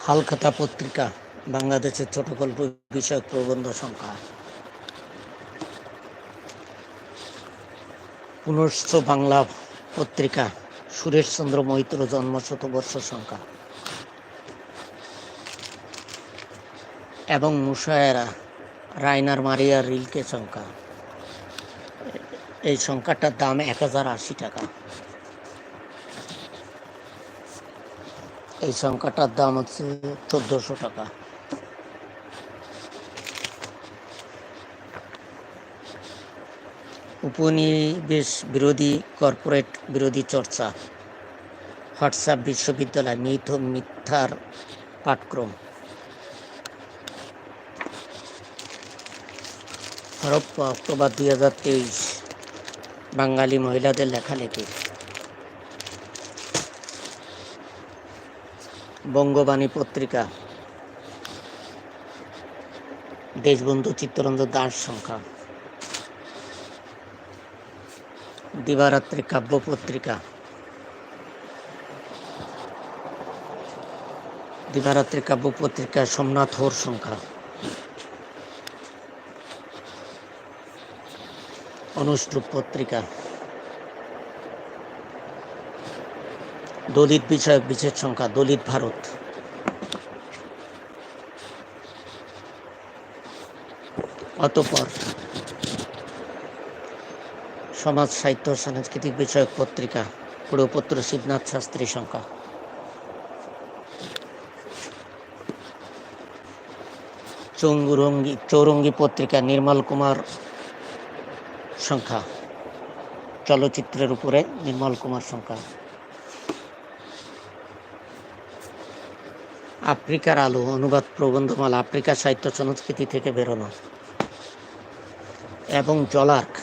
হালখাতা পত্রিকা, বাংলাদেশের ছোট গল্প বিষয়ক প্রবন্ধ সংখ্যা। পুনশ্চ বাংলা পত্রিকা, সুরেশচন্দ্র মৈত্র জন্ম শতবর্ষ সংখ্যা। এবং মুশায়রা রাইনার মারিয়া রিলকে সংখ্যা। এই সংখ্যাটার দাম এক হাজার আশি টাকা। এই সংখ্যাটার দাম হচ্ছে চোদ্দোশো টাকা। উপনিবেশ বিরোধী, কর্পোরেট বিরোধী চর্চা, হোয়াটসঅ্যাপ বিশ্ববিদ্যালয় মিথ মিথ্যার পাঠক্রম। হরপ্পা, অক্টোবর দুই হাজার তেইশ। বাঙালি মহিলাদের লেখালেখি। বঙ্গবাণী পত্রিকা। দেশবন্ধু চিত্তরঞ্জ দাস সংখ্যা। দিবারাত্রি কাব্য পত্রিকা। দিবারাত্রি কাব্য পত্রিকা, সোমনাথ হোর সংখ্যা। অনুষ্টুপ পত্রিকা। দলিত বিষয়ক বিশেষ সংখ্যা, দলিত ভারত। অতপর সমাজ, সাহিত্য, সাংস্কৃতিক বিষয়ক পত্রিকা, পুরোপত্র, শিবনাথ শাস্ত্রী সংখ্যা। চৌরঙ্গি পত্রিকা, নির্মল কুমার সংখ্যা, চলচ্চিত্রের উপরে নির্মল কুমার সংখ্যা। আফ্রিকার আলো, অনুবাদ প্রবন্ধমালা, আফ্রিকা সাহিত্য সংস্কৃতি থেকে বেরোনো। এবং জলার্ক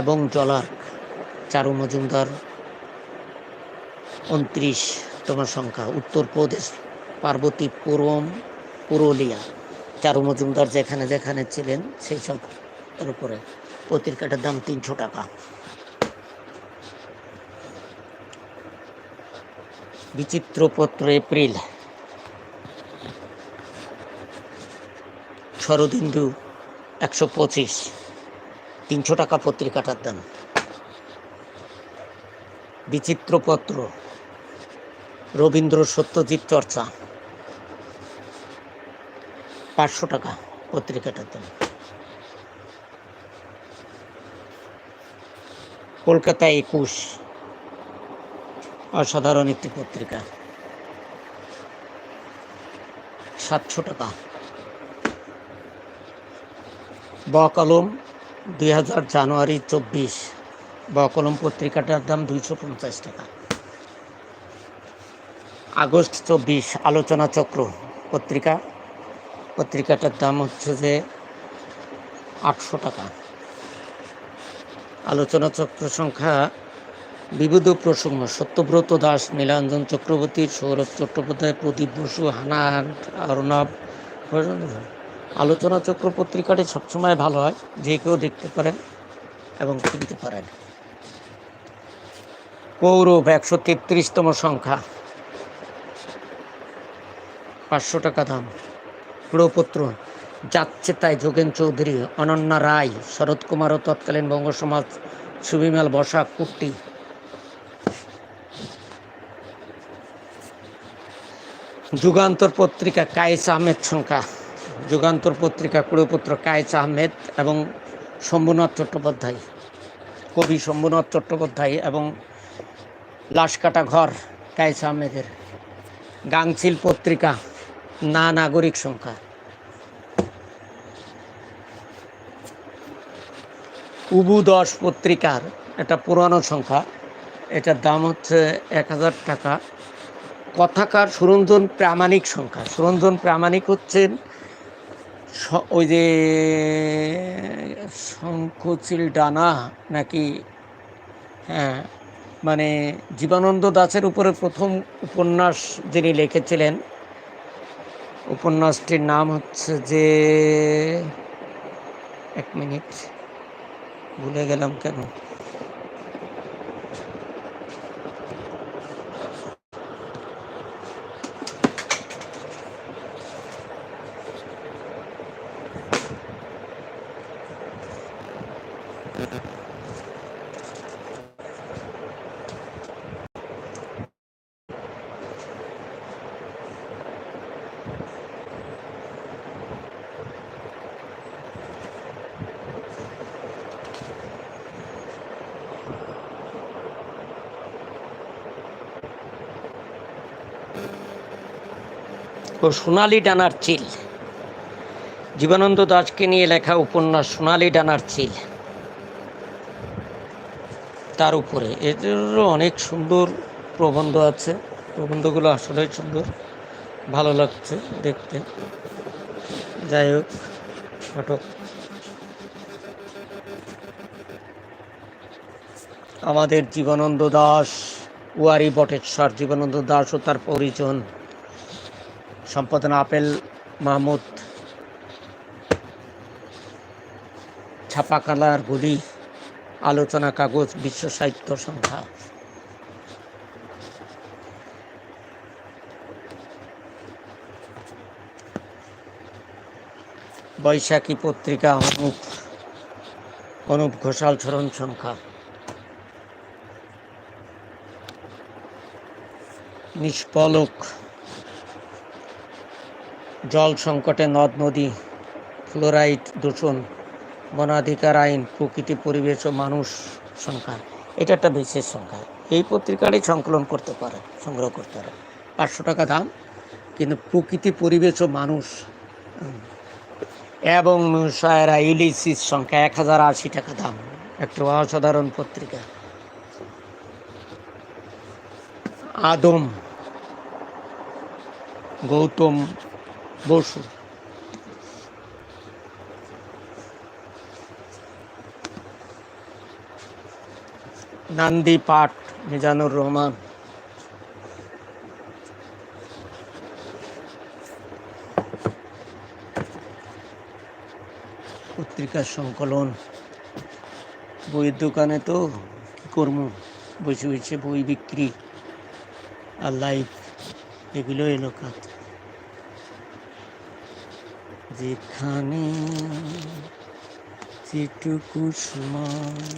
এবং জলার্ক, চারু মজুমদার, উনত্রিশতম সংখ্যা, উত্তরপ্রদেশ, পার্বতী, পুরম, পুরুলিয়া। চারু মজুমদার যেখানে যেখানে ছিলেন, সেই সব এর উপরে পত্রিকাটার দাম তিনশো টাকা। বিচিত্রপত্র এপ্রিল। শরদিন্দু একশো পঁচিশ। তিনশো টাকা পত্রিকাটার দাম। বিচিত্রপত্র রবীন্দ্র সত্যজিৎ চর্চা। পাঁচশো টাকা পত্রিকাটার দাম কলকাতা একুশ, অসাধারণ একটি পত্রিকা। সাতশো টাকা। ব কলম দুই হাজার জানুয়ারি চব্বিশ। ব কলম পত্রিকাটার দাম দুইশো পঞ্চাশ টাকা। আগস্ট চব্বিশ, আলোচনা চক্র পত্রিকা। পত্রিকাটার দাম হচ্ছে যে আটশো টাকা। আলোচনা চক্র সংখ্যা বিবিধ প্রসঙ্গ। সত্যব্রত দাস, নীলাঞ্জন চক্রবর্তী, সৌরভ চট্টোপাধ্যায়, প্রদীপ বসু হানান অর্ণব। আলোচনা চক্র পত্রিকাটি সবসময় ভালো হয়, যে কেউ দেখতে পারেন এবং কিনতে পারেন। কৌরব একশো তেত্রিশতম সংখ্যা। পাঁচশো টাকা দাম। পুরোপত্র যাচ্ছে তাই যোগেন চৌধুরী, অনন্যা রায়, শরৎ কুমার ও তৎকালীন বঙ্গ সমাজ সুবিমাল বসা, কুট্টি। যুগান্তর পত্রিকা কায়েস আহমেদ সংখ্যা। যুগান্তর পত্রিকা কুড়োপুত্র কায়েস আহমেদ এবং শম্ভুনাথ চট্টোপাধ্যায়। কবি শম্ভুনাথ চট্টোপাধ্যায় এবং লাশকাটা ঘর কায়েস আহমেদের। গাংচিল পত্রিকা না নাগরিক সংখ্যা। উবু দশ পত্রিকার এটা পুরানো সংখ্যা। এটার দাম হচ্ছে এক হাজার টাকা। কথাকার সুরঞ্জন প্রামাণিক সংখ্যা। সুরঞ্জন প্রামাণিক হচ্ছেন ওই যে শঙ্খচিল ডানা নাকি হ্যাঁ মানে জীবানন্দ দাসের উপরে প্রথম উপন্যাস যিনি লিখেছিলেন উপন্যাসটির নাম হচ্ছে যে এক মিনিট ভুলে গেলাম কেন? ও সোনালি ডানার চিল। জীবনানন্দ দাসকে নিয়ে লেখা উপন্যাস সোনালি ডানার চিল। তার উপরে এদেরও অনেক সুন্দর প্রবন্ধ আছে। প্রবন্ধগুলো আসলে সুন্দর, ভালো লাগছে দেখতে। যাই হোক ঘটক আমাদের জীবনানন্দ দাস ওয়ারি বটেশ্বর জীবনানন্দ দাস ও তার পরিজন। সম্পাদনা আপেল মাহমুদ। ছাপাকালার গুলি, আলোচনা কাগজ, বিশ্ব সাহিত্য সংখ্যা বৈশাখী পত্রিকা অনুপ অনুপ ঘোষাল স্মরণ সংখ্যা। নিষ্পলক জল সংকটে নদ, নদী, ফ্লোরাইড দূষণ, বনাধিকার আইন, প্রকৃতি, পরিবেশ ও মানুষ সংখ্যা। এটা একটা বিশেষ সংখ্যা। এই পত্রিকারই সংকলন করতে পারে, সংগ্রহ করতে পারে। পাঁচশো টাকা দাম, কিন্তু প্রকৃতি, পরিবেশ ও মানুষ, এবং সায়রা ইলিসিস সংখ্যা এক হাজার আশি টাকা দাম। একটা অসাধারণ পত্রিকা। আদম গৌতম বসু। নান্দি পাঠ, মিজানুর রহমান। পত্রিকার সংকলন। বইয়ের দোকানে তো কি করব? বসে বসে বই বিক্রি আর লাইফ এগুলো এলো কাজ। যেখানে যেটুকু সময়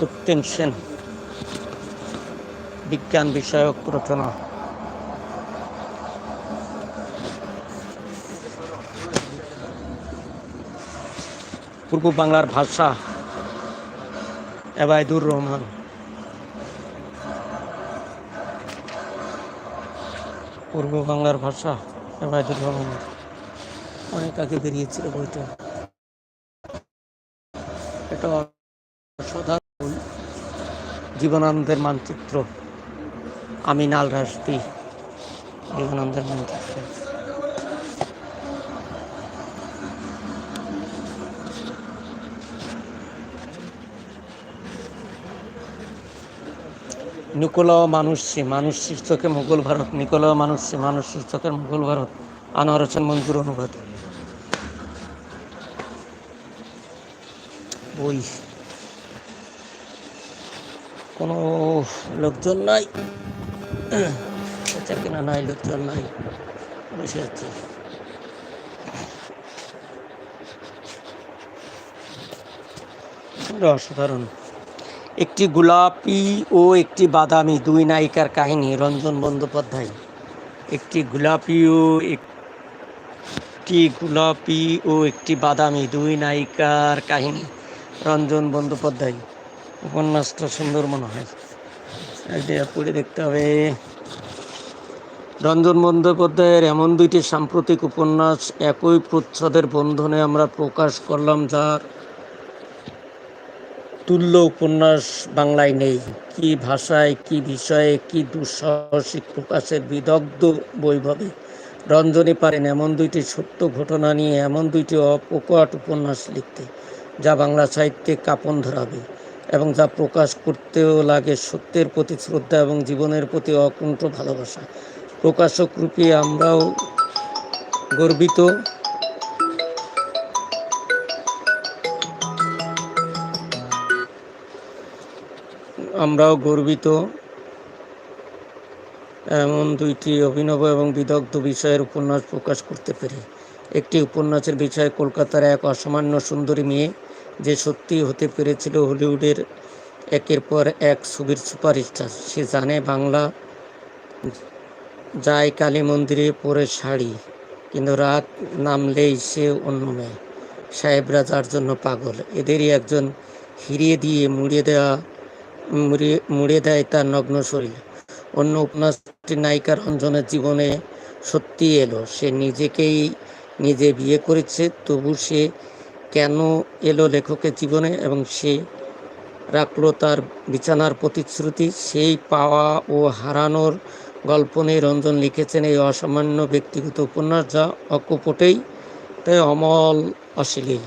সত্যেন সেন বিজ্ঞান বিষয়ক রচনা। পূর্ব বাংলার ভাষা এবায়দুর রহমান। পূর্ব বাংলার ভাষা এবায়দুর রহমান। অনেক আগে বেরিয়েছিল বইটা। এটা জীবনানন্দের মানচিত্র আমিনাল রাশদি জীবনানন্দের মানচিত্র। নিকোলাও মানুষী মানুষ শীর্ষকে মুঘল ভারত, নিকোলাও মানুষী মানুষ শীর্ষকের মুঘল ভারত, আনোয়ার হোসেন মঞ্জুর অনুবাদ। বই। কোনো লোকজন নাই। বেচা কেনা নাই, লোকজন নাই। বসে আছে। অসাধারণ। একটি গোলাপি ও একটি বাদামি দুই নায়িকার কাহিনী, রঞ্জন বন্দ্যোপাধ্যায়। একটি গোলাপি ও একটি একটি গোলাপি ও একটি বাদামি দুই নায়িকার কাহিনী, রঞ্জন বন্দ্যোপাধ্যায়। উপন্যাসটা সুন্দর মনে হয়। পড়ে দেখতে হবে। রঞ্জন বন্দ্যোপাধ্যায়ের এমন দুইটি সাম্প্রতিক উপন্যাস একই প্রচ্ছদের বন্ধনে আমরা প্রকাশ করলাম, যার তুল্য উপন্যাস বাংলায় নেই। কি ভাষায়, কি বিষয়ে, কি দুঃসাহসিক প্রকাশের বিদগ্ধ বৈভবে রঞ্জনী পারেন এমন দুইটি সত্য ঘটনা নিয়ে এমন দুইটি অপকট উপন্যাস লিখতে, যা বাংলা সাহিত্যে কাপন ধরাবে। এবং যা প্রকাশ করতেও লাগে সত্যের প্রতি শ্রদ্ধা এবং জীবনের প্রতি অকুণ্ঠ ভালোবাসা। প্রকাশক রূপে আমরাও গর্বিত। আমরাও গর্বিত। এমন দুইটি অভিনব এবং বিদগ্ধ বিষয়ের উপন্যাস প্রকাশ করতে পেরে। একটি উপন্যাসের বিষয় কলকাতার এক অসামান্য সুন্দরী মেয়ে যে সত্যি হতে পেরেছিল হলিউডের একের পর এক ছবির সুপারস্টার। সে জানে বাংলা যায় কালী মন্দিরে পরে শাড়ি, কিন্তু রাত নামলেই সে অন্য মেয়ে সাহেবরা যার জন্য পাগল। এদেরই একজন হিরিয়ে দিয়ে মুড়িয়ে দেওয়া মুড়িয়ে মুড়িয়ে দেয় তার নগ্ন শরীর। অন্য উপন্যাসটি নায়িকা রঞ্জনের জীবনে সত্যি এলো। সে নিজেকেই নিজে বিয়ে করেছে, তবু সে কেন এলো লেখকের জীবনে এবং সে রাখল তার বিছানার প্রতিশ্রুতি? সেই পাওয়া ও হারানোর গল্প নিয়ে রঞ্জন লিখেছেন এই অসামান্য ব্যক্তিগত উপন্যাস যা অকপটেই, তাই অমল অশ্লীল।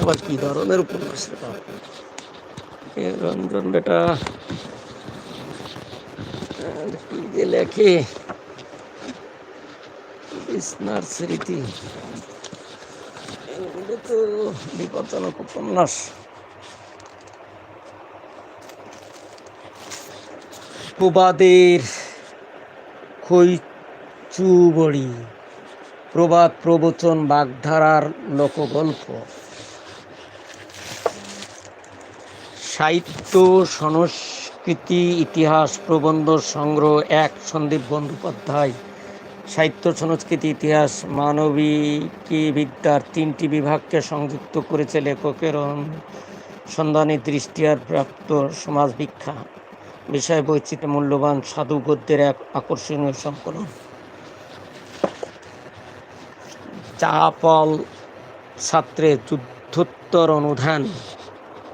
আবার কি ধরনের উপন্যাস রঞ্জন বেটা কি যে লেখে? স্মৃতি। তো বিপজ্জনক উপন্যাস, প্রবাদের খৈচুবড়ি, প্রবাদ প্রবচন বাগধারার লোকগল্প, সাহিত্য, সংস্কৃতি, ইতিহাস প্রবন্ধ সংগ্রহ এক সন্দীপ বন্দ্যোপাধ্যায়। সাহিত্য, সংস্কৃতি, ইতিহাস, মানবিকী বিদ্যার তিনটি বিভাগকে সংযুক্ত করেছে লেখকের সন্ধানী দৃষ্টি আর প্রাপ্ত সমাজ ভিক্ষা। বিষয় বৈচিত্র্য মূল্যবান সাধু গদ্যের এক আকর্ষণীয় সংকলন। চাপল ছাত্রের যুদ্ধোত্তর অনুধান।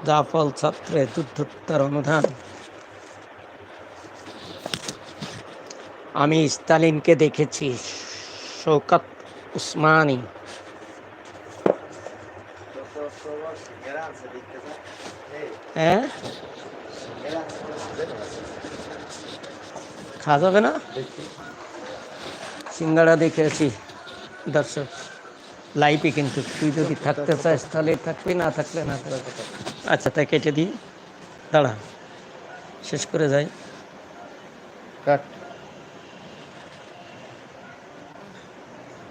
জাফল ছাত্রের যুদ্ধোত্তর অনুধান। আমি স্টালিনকে দেখেছি শৌকত উসমানী। হ্যাঁ? খাওয়া যাবে না? সিঙ্গাড়া দেখেছি, দর্শক। লাইভে কিন্তু তুই যদি থাকতে চাস, তাহলে থাকবি, না থাকলে না আচ্ছা তাই কেটে দিই। দাঁড়া, শেষ করে যাই। কাট